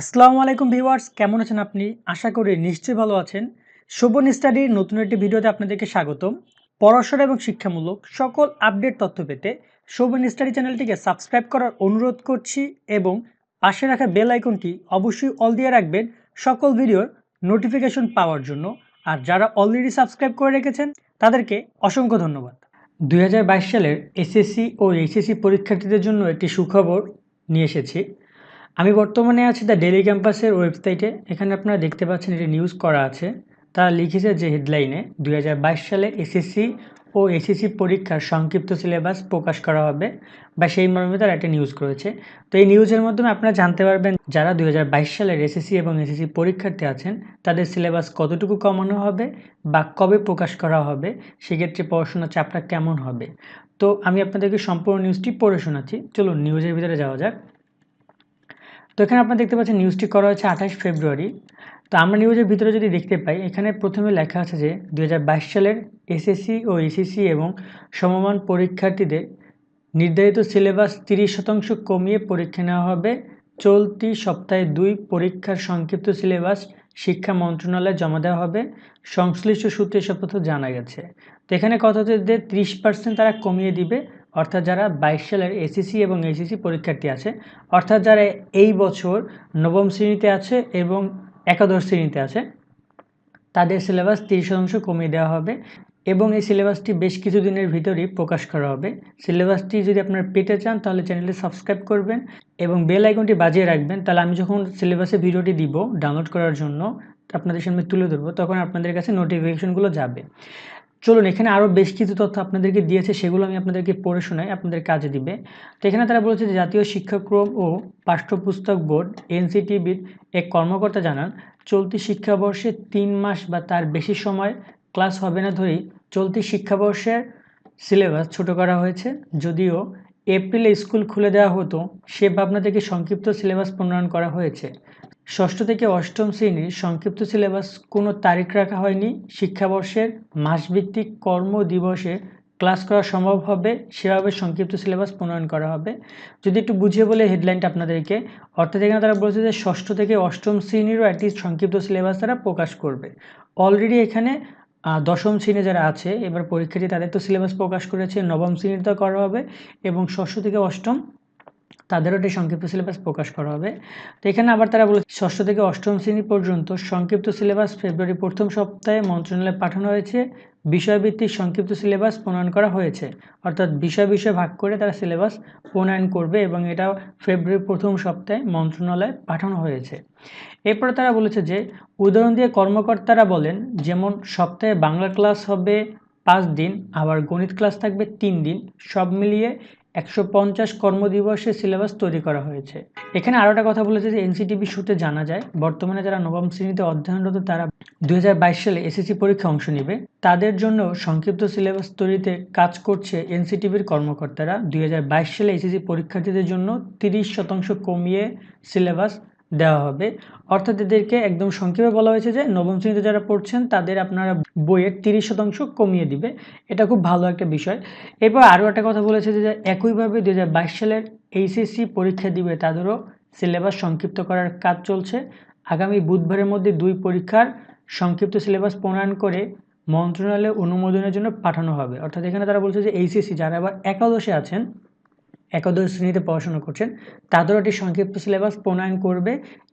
আসসালামু আলাইকুম ভিউয়ার্স, কেমন আছেন আপনি? আশা করি নিশ্চয়ই ভালো আছেন। শোভন স্টাডির নতুন একটি ভিডিওতে আপনাদেরকে স্বাগতম। পড়াশোনা এবং শিক্ষামূলক সকল আপডেট তথ্য পেতে শোভন স্টাডি চ্যানেলটিকে সাবস্ক্রাইব করার অনুরোধ করছি এবং পাশে রাখা বেল আইকনটি অবশ্যই অল দিয়ে রাখবেন সকল ভিডিওর নোটিফিকেশন পাওয়ার জন্য। আর যারা অলরেডি সাবস্ক্রাইব করে রেখেছেন, তাদেরকে অসংখ্য ধন্যবাদ। দুই হাজার বাইশ সালের এসএসসি ও এইচএসসি পরীক্ষার্থীদের জন্য একটি সুখবর নিয়ে এসেছি। আমি বর্তমানে আছি দ্য ডেলি ক্যাম্পাসের ওয়েবসাইটে। এখানে আপনারা দেখতে পাচ্ছেন এটি নিউজ করা আছে। তারা লিখেছে যে হেডলাইনে দুই হাজার বাইশ সালে এসএসসি ও এসএসসি পরীক্ষার সংক্ষিপ্ত সিলেবাস প্রকাশ করা হবে বা সেই মর্মে তারা একটা নিউজ করেছে। তো এই নিউজের মাধ্যমে আপনারা জানতে পারবেন যারা দুই হাজার বাইশ সালের এসএসসি এবং এসএসসি পরীক্ষার্থী আছেন, তাদের সিলেবাস কতটুকু কমানো হবে বা কবে প্রকাশ করা হবে, সেক্ষেত্রে পড়াশোনার চাপটা কেমন হবে। তো আমি আপনাদেরকে সম্পূর্ণ নিউজটি পড়ে শোনাচ্ছি। চলুন, নিউজের ভিতরে যাওয়া যাক। তো এখানে আপনারা দেখতে পাচ্ছেন নিউজটি করা হয়েছে আঠাশ ফেব্রুয়ারি। তো আমরা নিউজের ভিতরে যদি দেখতে পাই, এখানে প্রথমে লেখা আছে যে দু হাজার বাইশ সালের এসএসসি ও এসএসসি এবং সমমান পরীক্ষার্থীদের নির্ধারিত সিলেবাস তিরিশ শতাংশ কমিয়ে পরীক্ষা নেওয়া হবে। চলতি সপ্তাহে দুই পরীক্ষার সংক্ষিপ্ত সিলেবাস শিক্ষা মন্ত্রণালয়ে জমা দেওয়া হবে। সংশ্লিষ্ট সূত্রে এসব জানা গেছে। তো এখানে কথা হচ্ছে যে, ত্রিশ পার্সেন্ট তারা কমিয়ে দিবে। অর্থাৎ যারা বাইশ সালের এসএসসি এবং এসএসসি পরীক্ষার্থী আছে, অর্থাৎ যারা এই বছর নবম শ্রেণীতে আছে এবং একাদশ শ্রেণীতে আছে, তাদের সিলেবাস তিরিশ শতাংশ কমিয়ে দেওয়া হবে এবং এই সিলেবাসটি বেশ কিছুদিনের ভিতরেই প্রকাশ করা হবে। সিলেবাসটি যদি আপনারা পেতে চান, তাহলে চ্যানেলটি সাবস্ক্রাইব করবেন এবং বেল আইকনটি বাজিয়ে রাখবেন। তাহলে আমি যখন সিলেবাসের ভিডিওটি দিব ডাউনলোড করার জন্য, আপনাদের সামনে তুলে ধরবো, তখন আপনাদের কাছে নোটিফিকেশনগুলো যাবে। চলুন, এখানে আরও বেশ কিছু তথ্য আপনাদেরকে দিয়েছে, সেগুলো আমি আপনাদেরকে পড়ে শোনাই আপনাদের কাজে দিবে। তো এখানে তারা বলেছে যে জাতীয় শিক্ষাক্রম ও পাঠ্যপুস্তক বোর্ড এনসিটিবির এক কর্মকর্তা জানান, চলতি শিক্ষাবর্ষে তিন মাস বা তার বেশি সময় ক্লাস হবে না ধরেই চলতি শিক্ষাবর্ষের সিলেবাস ছোট করা হয়েছে। যদিও এপ্রিলে স্কুল খুলে দেওয়া হতো, সে ভাবনা থেকে সংক্ষিপ্ত সিলেবাস প্রণয়ন করা হয়েছে। ষষ্ঠ থেকে অষ্টম শ্রেণির সংক্ষিপ্ত সিলেবাস কোনো তারিখ রাখা হয়নি। শিক্ষাবর্ষের মাসভিত্তিক কর্ম দিবসে ক্লাস করা সম্ভব হবে, সেভাবে সংক্ষিপ্ত সিলেবাস প্রণয়ন করা হবে। যদি একটু বুঝিয়ে বলে হেডলাইনটা আপনাদেরকে, অর্থাৎ এখানে তারা বলেছে যে ষষ্ঠ থেকে অষ্টম শ্রেণীরও একটি সংক্ষিপ্ত সিলেবাস তারা প্রকাশ করবে। অলরেডি এখানে দশম শ্রেণি যারা আছে, এবার পরীক্ষার্থী তাদের তো সিলেবাস প্রকাশ করেছে, নবম শ্রেণীতে করা হবে, এবং ষষ্ঠ থেকে অষ্টম তাদেরও একটি সংক্ষিপ্ত সিলেবাস প্রকাশ করা হবে। তো এখানে আবার তারা বলেছে, ষষ্ঠ থেকে অষ্টম শ্রেণি পর্যন্ত সংক্ষিপ্ত সিলেবাস ফেব্রুয়ারি প্রথম সপ্তাহে মন্ত্রণালয়ে পাঠানো হয়েছে। বিষয়ভিত্তিক সংক্ষিপ্ত সিলেবাস প্রণয়ন করা হয়েছে। অর্থাৎ বিষয় বিষয় ভাগ করে তারা সিলেবাস প্রণয়ন করবে এবং এটা ফেব্রুয়ারি প্রথম সপ্তাহে মন্ত্রণালয়ে পাঠানো হয়েছে। এরপরে তারা বলেছে যে, উদাহরণ দিয়ে কর্মকর্তারা বলেন, যেমন সপ্তাহে বাংলা ক্লাস হবে পাঁচ দিন, আবার গণিত ক্লাস থাকবে তিন দিন, সব মিলিয়ে একশো পঞ্চাশ কর্মদিবসে সিলেবাস তৈরি করা হয়েছে। এখানে আরও একটা কথা বলেছে যে এনসিটিভি সূত্রে জানা যায়, বর্তমানে যারা নবম শ্রেণীতে অধ্যয়নরত তারা দুই হাজার বাইশ সালে এসএসসি পরীক্ষা অংশ নেবে। তাদের জন্য সংক্ষিপ্ত সিলেবাস তৈরিতে কাজ করছে এনসিটিভির কর্মকর্তারা। দুই হাজার বাইশ সালে এসএসসি পরীক্ষার্থীদের জন্য তিরিশ শতাংশ কমিয়ে সিলেবাস দেওয়া হবে। অর্থাৎ এদেরকে একদম সংক্ষেপে বলা হয়েছে যে, নবম শ্রেণীতে যারা পড়ছেন, তাদের আপনারা বইয়ের তিরিশ শতাংশ কমিয়ে দিবে। এটা খুব ভালো একটা বিষয়। এরপর আরও একটা কথা বলেছে যে একইভাবে দু হাজার বাইশ সালের এইচএসসি পরীক্ষা দিবে, তাদেরও সিলেবাস সংক্ষিপ্ত করার কাজ চলছে। আগামী বুধবারের মধ্যে দুই পরীক্ষার সংক্ষিপ্ত সিলেবাস প্রণয়ন করে মন্ত্রণালয়ে অনুমোদনের জন্য পাঠানো হবে। অর্থাৎ এখানে তারা বলছে যে, এইচএসসি যারা আবার একাদশে আছেন একাদশ শ্রেণীতে পড়াশোনা করছেন। তাদেরও একটি সংক্ষিপ্ত সিলেবাস প্রণয়ন করবে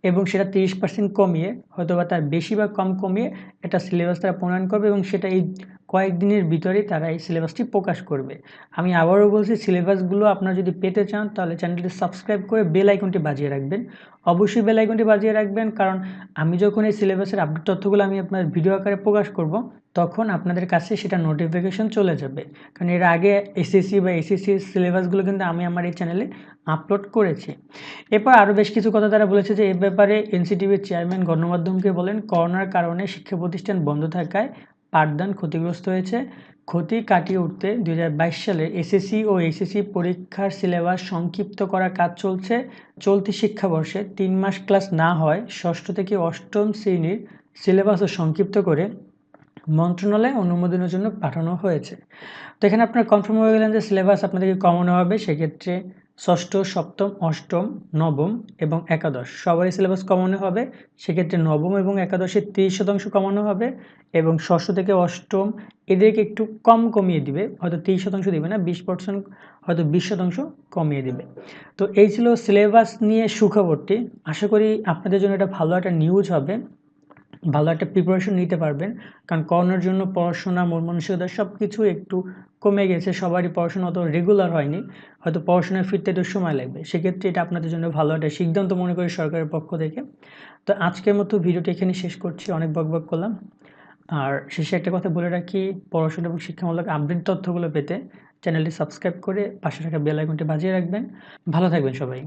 এবং সেটা তিরিশ পার্সেন্ট কমিয়ে হয়তো বা তার বেশি বা কম কমিয়ে, একটা সিলেবাস তারা প্রণয়ন করবে এবং সেটা এই কয়েকদিনের ভিতরেই তারা এই সিলেবাসটি প্রকাশ করবে। আমি আবারও বলছি সিলেবাসগুলো আপনারা যদি পেতে চান, তাহলে চ্যানেলটি সাবস্ক্রাইব করে বেল আইকনটি বাজিয়ে রাখবেন। অবশ্যই বেল আইকনটি বাজিয়ে রাখবেন, কারণ আমি যখন এই সিলেবাসের আপডেট তথ্যগুলো আমি আপনার ভিডিও আকারে প্রকাশ করব, তখন আপনাদের কাছে সেটা নোটিফিকেশন চলে যাবে। কারণ এর আগে এসএসসি বা এসএসসি সিলেবাসগুলো কিন্তু আমি আমার এই চ্যানেলে আপলোড করেছি। এরপর আরও বেশ কিছু কথা তারা বলেছে যে, এ ব্যাপারে এনসিটিভির চেয়ারম্যান গণমাধ্যমকে বলেন, করোনার কারণে শিক্ষা প্রতিষ্ঠান বন্ধ থাকায় পাঠদান ক্ষতিগ্রস্ত হয়েছে। ক্ষতি কাটিয়ে উঠতে দুই হাজার বাইশ সালে এসএসসি ও এসএসসি পরীক্ষার সিলেবাস সংক্ষিপ্ত করার কাজ চলছে। চলতি শিক্ষাবর্ষে তিন মাস ক্লাস না হয় ষষ্ঠ থেকে অষ্টম শ্রেণির সিলেবাসও সংক্ষিপ্ত করে মন্ত্রণালয়ে অনুমোদনের জন্য পাঠানো হয়েছে। তো এখানে আপনার কনফার্ম হয়ে গেলেন যে সিলেবাস আপনাদেরকে কমানো হবে, সেক্ষেত্রে ষষ্ঠ, সপ্তম, অষ্টম, নবম এবং একাদশ। সবারই সিলেবাস কমানো হবে। সেক্ষেত্রে নবম এবং একাদশে তিরিশ শতাংশ কমানো হবে এবং ষষ্ঠ থেকে অষ্টম এদেরকে একটু কম কমিয়ে দিবে। হয়তো তিরিশ শতাংশ দিবে না, বিশ পার্সেন্ট হয়তো বিশ শতাংশ কমিয়ে দিবে। তো এই ছিল সিলেবাস নিয়ে সুখবরটি। আশা করি আপনাদের জন্য এটা ভালো একটা নিউজ হবে। ভালো একটা প্রিপারেশন নিতে পারবেন। কারণ করোনার জন্য পড়াশোনা মন মানসিকতা সব কিছু একটু কমে গেছে। সবারই পড়াশোনা অত রেগুলার হয়নি। হয়তো পড়াশোনায় ফিরতে একটু সময় লাগবে। সেক্ষেত্রে এটা আপনাদের জন্য ভালো একটা সিদ্ধান্ত মনে করি সরকারের পক্ষ থেকে। তো আজকের মতো ভিডিওটি এখানে শেষ করছি। অনেক বক বক করলাম। আর শেষে একটা কথা বলে রাখি, পড়াশোনা এবং শিক্ষামূলক আপডেট তথ্যগুলো পেতে চ্যানেলটি সাবস্ক্রাইব করে পাশে থাকা বেল আইকনটি বাজিয়ে রাখবেন। ভালো থাকবেন সবাই।